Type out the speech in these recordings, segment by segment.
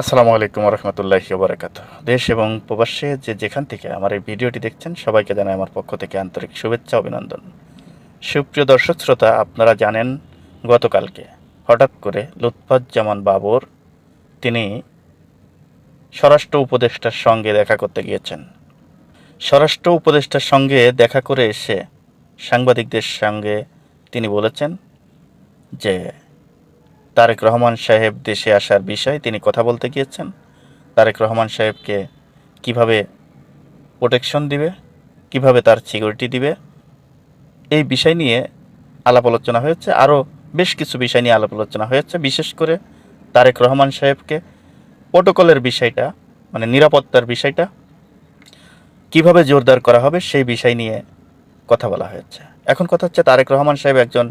আসসালামু আলাইকুম রহমতুল্লাহি বারাকাত দেশ এবং প্রবাসে যে যেখান থেকে আমার এই ভিডিওটি দেখছেন, সবাইকে জানাই আমার পক্ষ থেকে আন্তরিক শুভেচ্ছা, অভিনন্দন। সুপ্রিয় দর্শক, শ্রোতা, আপনারা জানেন, গতকালকে হঠাৎ করে লুৎফাজ্জামান বাবর, তিনি স্বরাষ্ট্র উপদেষ্টার সঙ্গে দেখা করতে গিয়েছেন। স্বরাষ্ট্র উপদেষ্টার সঙ্গে দেখা করে এসে সাংবাদিকদের সঙ্গে তিনি বলেছেন যে তারেক রহমান সাহেব দেশে আসার বিষয়ে তিনি কথা বলতে গিয়েছেন। তারেক রহমান সাহেবকে কীভাবে প্রোটেকশন দিবে? কীভাবে তার সিকিউরিটি দিবে? এই বিষয় নিয়ে আলাপ আলোচনা হয়েছে। আরও বেশ কিছু বিষয় নিয়ে আলাপ আলোচনা হয়েছে। বিশেষ করে তারেক রহমান সাহেবকে প্রোটোকলের বিষয়টা মানে নিরাপত্তার বিষয়টা, কীভাবে জোরদার করা হবে সেই বিষয় নিয়ে কথা বলা হয়েছে। এখন কথা হচ্ছে তারেক রহমান সাহেব একজন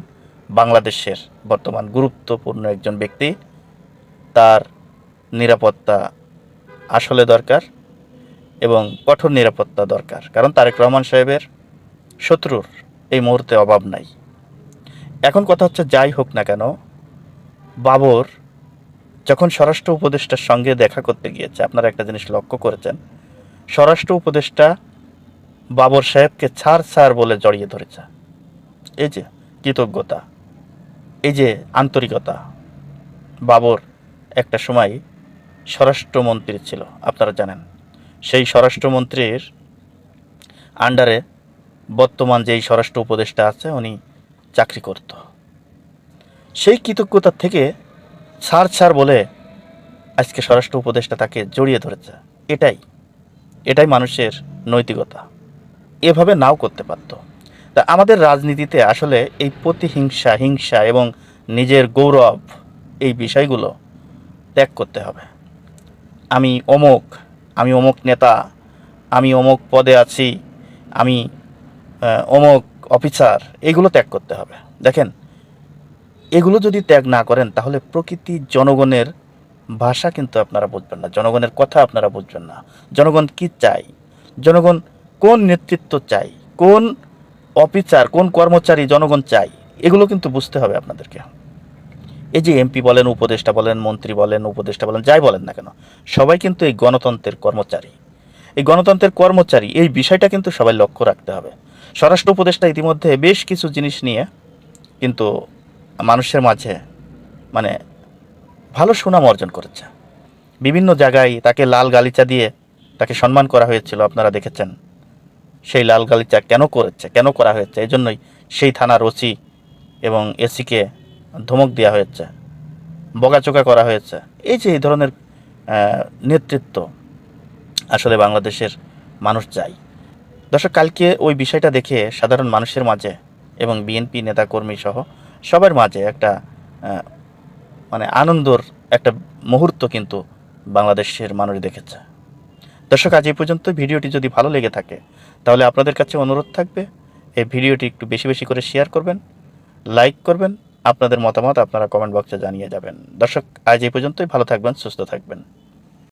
বাংলাদেশের বর্তমান গুরুত্বপূর্ণ একজন ব্যক্তি। তার নিরাপত্তা আসলে দরকার এবং কঠোর নিরাপত্তা দরকার। কারণ তারেক রহমান সাহেবের শত্রুর এই মুহূর্তে অভাব নাই। এখন কথা হচ্ছে, যাই হোক না কেন, বাবর যখন স্বরাষ্ট্র উপদেষ্টার সঙ্গে দেখা করতে গিয়েছে, আপনারা একটা জিনিস লক্ষ্য করেছেন, স্বরাষ্ট্র উপদেষ্টা বাবর সাহেবকে ছাড় ছাড় বলে জড়িয়ে ধরেছে। এই যে কৃতজ্ঞতা। এই যে আন্তরিকতা, বাবর একটা সময় স্বরাষ্ট্রমন্ত্রী ছিল, আপনারা জানেন। সেই স্বরাষ্ট্রমন্ত্রীর আন্ডারে বর্তমান যেই স্বরাষ্ট্র উপদেষ্টা আছে, উনি চাকরি করত। সেই কৃতজ্ঞতার থেকে ছাড় ছাড় বলে আজকে স্বরাষ্ট্র উপদেষ্টা তাকে জড়িয়ে ধরেছে। এটাই এটাই মানুষের নৈতিকতা। এভাবে নাও করতে পারতো। তা আমাদের রাজনীতিতে আসলে এই প্রতিহিংসা, হিংসা এবং নিজের গৌরব এই বিষয়গুলো ত্যাগ করতে হবে। আমি অমুক আমি অমুক নেতা, আমি অমুক পদে আছি, আমি অমুক অফিসার, এগুলো ত্যাগ করতে হবে। দেখেন, এগুলো যদি ত্যাগ না করেন তাহলে প্রকৃতি জনগণের ভাষা কিন্তু আপনারা বুঝবেন না, জনগণের কথা আপনারা বুঝবেন না। জনগণ কি চাই জনগণ কোন নেতৃত্ব চাই কোন অফিসার, কোন কর্মচারী জনগণ চাই, এগুলো কিন্তু বুঝতে হবে আপনাদেরকে। এই যে এমপি বলেন, উপদেষ্টা বলেন, মন্ত্রী বলেন, উপদেষ্টা বলেন, যাই বলেন না কেন, সবাই কিন্তু এই গণতন্ত্রের কর্মচারী। এই গণতন্ত্রের কর্মচারী, এই বিষয়টা কিন্তু সবাই লক্ষ্য রাখতে হবে। স্বরাষ্ট্র উপদেষ্টা ইতিমধ্যে বেশ কিছু জিনিস নিয়ে কিন্তু মানুষের মাঝে মানে ভালো সুনাম অর্জন করেছে। বিভিন্ন জায়গায় তাকে লাল গালিচা দিয়ে তাকে সম্মান করা হয়েছিল, আপনারা দেখেছেন। সেই লাল গালিচা কেন করেছে, কেন করা হয়েছে? এই জন্যই সেই থানার ওসি এবং এসিকে ধমক দেওয়া হয়েছে, বকাচোকা করা হয়েছে। এই যে এই ধরনের নেতৃত্ব আসলে বাংলাদেশের মানুষ চাই দর্শক, কালকে ওই বিষয়টা দেখে সাধারণ মানুষের মাঝে এবং বিএনপি নেতাকর্মী সহ সবার মাঝে একটা মানে আনন্দর একটা মুহূর্ত কিন্তু বাংলাদেশের মানুষ দেখেছে। দর্শক, আজ এই পর্যন্ত। ভিডিওটি যদি ভালো লেগে থাকে, তাহলে আপনাদের কাছে অনুরোধ থাকবে, এই ভিডিওটি একটু বেশি বেশি করে শেয়ার করবেন লাইক করবেন, আপনাদের মতামত আপনারা কমেন্ট বক্সে জানিয়ে যাবেন। দর্শক, আজ এই পর্যন্তই। ভালো থাকবেন, সুস্থ থাকবেন।